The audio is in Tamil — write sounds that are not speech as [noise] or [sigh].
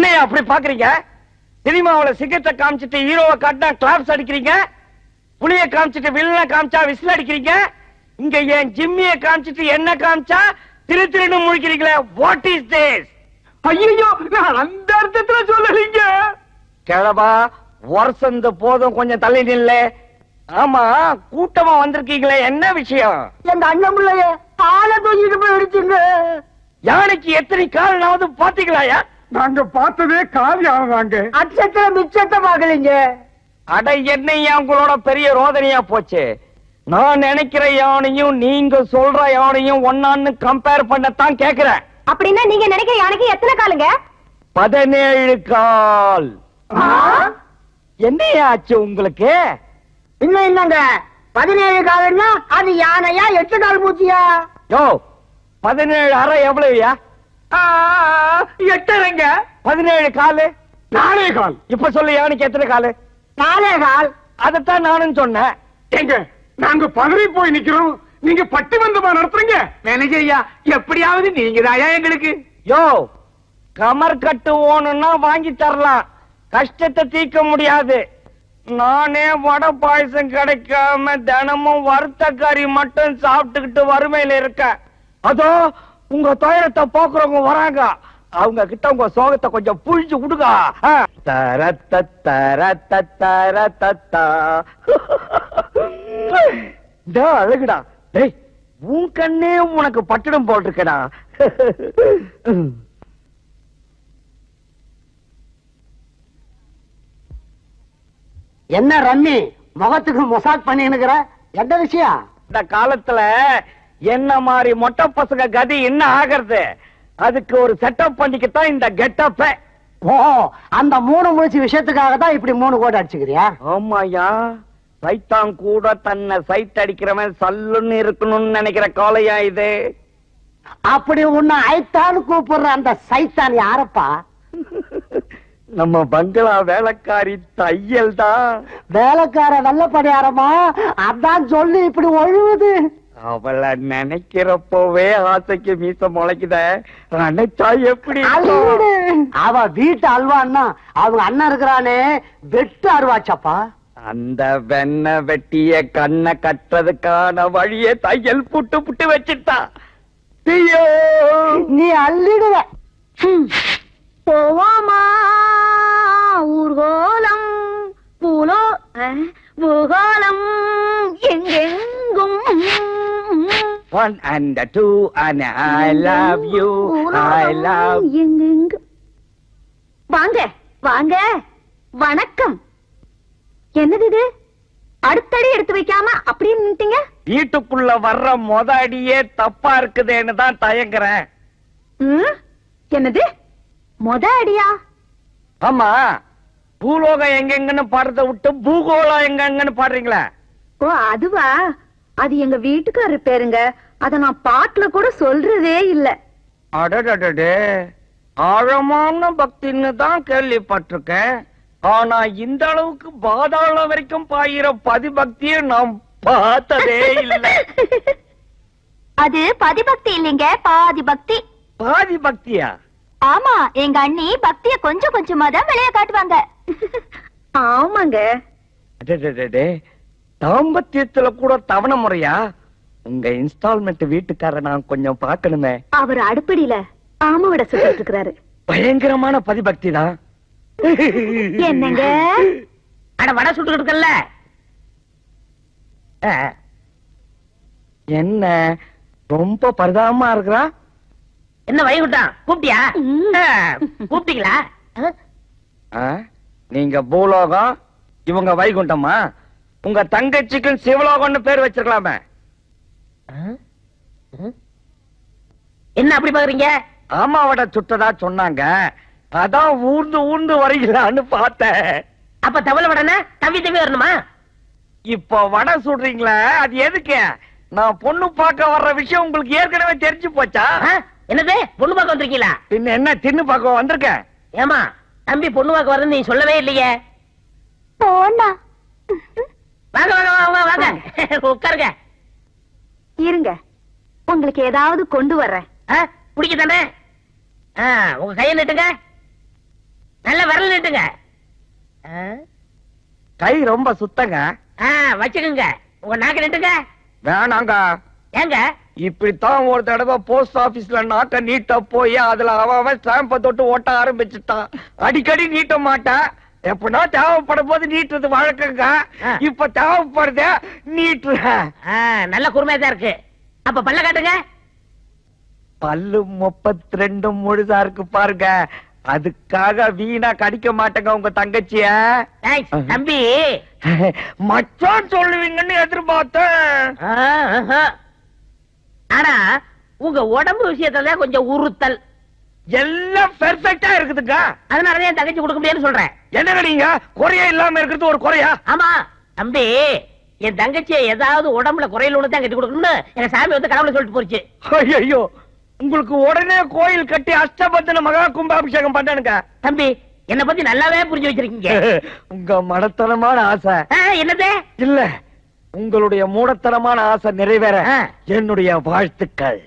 பாக்குறீங்க? சினிமாவுல சிகரெட்டை காமிச்சிட்டு ஹீரோவை காட்டினா கிளாப்ஸ் அடிக்கிறீங்க? புளிய காமிச்சிட்டு வில்லனை காமிச்சா விசில் அடிக்கிறீங்க? இங்க என் ஜிம்மிய காமிச்சிட்டு என்ன காமிச்சா? திரு திருன்னு முழிக்கிறீங்களே வாட் இஸ் திஸ் ஐயோ நான் அந்த அர்த்தத்துல சொல்லலீங்க. கிழவா வருஷந்த போதும் கொஞ்சம் தள்ளி நில்ல. ஆமா கூட்டமா வந்திருக்கீங்களே என்ன விஷயம்? எங்க அண்ணன் பிள்ளைய ஆளை தூக்கிட்டு போய் அடிச்சுங்க யானைக்கு எத்தனை கால்னாவது பாத்தீங்களாயா? நாங்க பார்த்ததே காலி ஆகுதாங்க அச்சத்தை மிச்சத்தை பாக்கலீங்க அட என்னையா உங்களோட பெரிய ரோதனையா போச்சு? நான் நினைக்கிற யானையும் நீங்க சொல்ற யானையும் ஒன்னான்னு கம்பேர் பண்ணத்தான் கேக்குறேன். அப்படின்னா நீங்க நினைக்கிற யானைக்கு எத்தனை காலுங்க? பதினேழு கால். என்னையா ஆச்சு உங்களுக்கு? இன்னும் என்னங்க? பதினேழு காலம்னா அது யானையா எட்டு கால் பூச்சியா? யோ பதினேழு அரை எவ்வளவுயா? எட்டரைங்க. பதினேழு காலு. நாளே கால். இப்ப சொல்லு யானைக்கு எத்தனை காலு? நாலே கால். அதத்தான் நானும் சொன்னேன். எங்க நாங்க பதறி போய் நிக்கிறோம். நீங்க பட்டி வந்தமா நடத்துறீங்க? ஐயா எப்படியாவது நீங்க தாயா எங்களுக்கு? யோ கமர் கட்டு ஓணுன்னா வாங்கி தரலாம். கஷ்டத்தை தீர்க்க முடியாது. நானே வடை பாயசம் கிடைக்காம தினமும் வறுத்த கறி மட்டும் சாப்பிட்டுக்கிட்டு வறுமையில இருக்கேன். அதோ உங்க துயரத்தை போக்குறவங்க வராங்க. அவங்க கிட்ட உங்க சோகத்தை கொஞ்சம் புழிஞ்சு விடுங்க. தர தர தர தத்தா அழகுடா டேய் உன் கண்ணே உனக்கு பட்டணம் போட்டிருக்கடா என்ன ரம்மி முகத்துக்கு மொசாக் பண்ணினுக்கிற என்ன விஷயம் இந்த காலத்துல என்ன மாதிரி மொட்டை பசங்க கதி என்ன ஆகிறது? அதுக்கு ஒரு செட்டப் பண்ணிக்கத்தான் இந்த கெட்டப்ப ஓ அந்த மூணு முடிச்சு விஷயத்துக்காக தான் இப்படி மூணு கோடி அடிச்சுக்கிறியா? ஆமாயா சைத்தான் கூட தன்னை சைட் அடிக்கிறவன் சல்லுன்னு இருக்கணும்னு நினைக்கிற காலையா இது? அப்படி உன்னை ஐத்தான்னு கூப்பிடுற அந்த சைத்தான் யாரப்பா? நம்ம பங்களா வேலைக்காரி தையல் தான் வேலைக்கார வெள்ளப்படியாரமா அதான் சொல்லி இப்படி ஒழுகுது அவளை நினைக்கிறப்போவே ஆசைக்கு மீச முளைக்குத. நினைச்சா எப்படி. அவ வீட்டு அல்வான்னா அவங்க அண்ணன் இருக்கிறானே வெட்டு அருவாச்சப்பா? அந்த வெண்ண வெட்டிய கண்ணை கட்டுறதுக்கான வழியை தையல் புட்டு புட்டு வச்சுட்டா. நீ அள்ளிடுவ. போவோமா? ஊர்கோலம் பூலோ அஹ், பூகோளம் எங்கெங்கும் one and two and I love you I love வாங்க வாங்க. வணக்கம். என்னது இது? அடுத்தடி எடுத்து வைக்காம அப்படியே நின்னுட்டீங்க? வீட்டுக்குள்ள வர்ற மொத அடியே தப்பா இருக்குதேன்னு தான் தயங்குறேன்? என்னது? மொத அடியா? ஆமா. பூலோகம் எங்கெங்கன்னு பாடுறத விட்டு பூகோளம் எங்கெங்கன்னு பாடுறீங்களா? ஓ அதுவா? அது எங்க வீட்டுக்காரர் பேருங்க. அத நான் பாட்டுல கூட சொல்றதே இல்ல. அடடடடே. ஆழமான பக்தின்னு தான் கேள்விப்பட்டிருக்கேன். ஆனா இந்த அளவுக்கு பாதாளம் வரைக்கும் பாயிற பதிபக்தியை நாம் பார்த்ததே இல்லை. [laughs] அது பதிபக்தி இல்லைங்க பாதி பக்தி பாதி பக்தியா ஆமா எங்க அண்ணி பக்திய கொஞ்சம் கொஞ்சமா தான் வெளிய காட்டுவாங்க. [laughs] ஆமாங்க. தாம்பத்தியத்துல கூட தவணை முறையா? உங்க இன்ஸ்டால்மெண்ட் வீட்டுக்கார நான் கொஞ்சம் பார்க்கணுமே. அவர் அடுப்படியில ஆமா விட சொல்லிட்டு இருக்கிறாரு. பயங்கரமான பதிபக்தி தான் என்னங்க? அட வடை சுட்டு இருக்கல்ல? என்ன ரொம்ப பரிதாபமா இருக்கிறா? என்ன வைகுண்டம்? கூப்பிட்டியா. கூப்பிட்டீங்களா? நீங்க பூலோகம் இவங்க வைகுண்டமா? உங்க தங்கச்சிக்கும் சிவலோகம்னு பேர் வச்சிருக்கலாமே. என்ன அப்படி பாக்குறீங்க? ஆமாவட சுட்டதா சொன்னாங்க. அதான் ஊர்ந்து ஊர்ந்து வரீங்களான்னு பார்த்தேன். அப்ப தவளை வடனை தவி தவி வரணுமா? இப்போ வடை சுடுறீங்களே அது எதுக்கு? நான் பொண்ணு பார்க்க வர்ற விஷயம் உங்களுக்கு ஏற்கனவே தெரிஞ்சு போச்சா? ஆ? என்னது? பொண்ணு பார்க்க வந்திருக்கீங்களா? பின்ன என்ன தின்னு பார்க்க வந்திருக்கேன் ஏமா தம்பி பொண்ணு பார்க்க வரேன்னு நீ சொல்லவே இல்லையே. போனா வாங்க வாங்க வாங்க வாங்க உட்காருங்க. இருங்க. உங்களுக்கு ஏதாவது கொண்டு வர்றேன். ஆ, பிடிக்க தானே? ஆ, உங்க கையை நீட்டுங்க. நல்ல விரல் நீட்டுங்க. ஆ, கை ரொம்ப சுத்தங்க. ஆ, வச்சுக்குங்க. உங்க நாக்கு நீட்டுங்க. வேணாங்க. ஏங்க? இப்படித்தான் ஒரு தடவை போஸ்ட் ஆபீஸ்ல நாக்க நீட்ட போய் அதுல அவன் அவன் ஸ்டாம்ப தொட்டு ஓட்ட ஆரம்பிச்சுட்டான். அடிக்கடி நீட்ட மாட்டேன். எப்படின்னா தேவைப்படும் போது நீட்டுறது வழக்கங்க. இப்ப தேவைப்படுதே நீட்டுறேன் ஆ, நல்ல குறுமையா தான் இருக்கு. அப்ப பல்ல காட்டுங்க. பல்லு முப்பத்தி ரெண்டு முழுதா இருக்கு பாருங்க. அதுக்காக வீணா கடிக்க மாட்டேங்க உங்க தங்கச்சிய. தம்பி. [laughs] மச்சான் சொல்லுவீங்கன்னு எதிர்பார்த்தேன். ஆனா உங்க உடம்பு விஷயத்துல கொஞ்சம் உறுத்தல். எல்லாம் பெர்ஃபெக்ட்டா இருக்குதுங்க அதனாலதான் என் தங்கச்சி கொடுக்க முடியாதுன்னு சொல்றேன். என்னங்க நீங்க? குறைய இல்லாம இருக்கிறது ஒரு குறையா? ஆமா தம்பி என் தங்கச்சியை ஏதாவது உடம்புல குறையில ஒண்ணு தான் கட்டி கொடுக்கணும்னு எங்க சாமி வந்து கடவுளை சொல்லிட்டு போச்சு. ஐயோ உங்களுக்கு உடனே கோயில் கட்டி அஷ்டபந்தன மகா கும்பாபிஷேகம் பண்ணனுங்க தம்பி என்ன பத்தி நல்லாவே புரிஞ்சு வச்சிருக்கீங்க. [laughs] உங்க மடத்தனமான ஆசை. என்னது? இல்ல உங்களுடைய மூடத்தனமான ஆசை நிறைவேற. என்னுடைய வாழ்த்துக்கள்.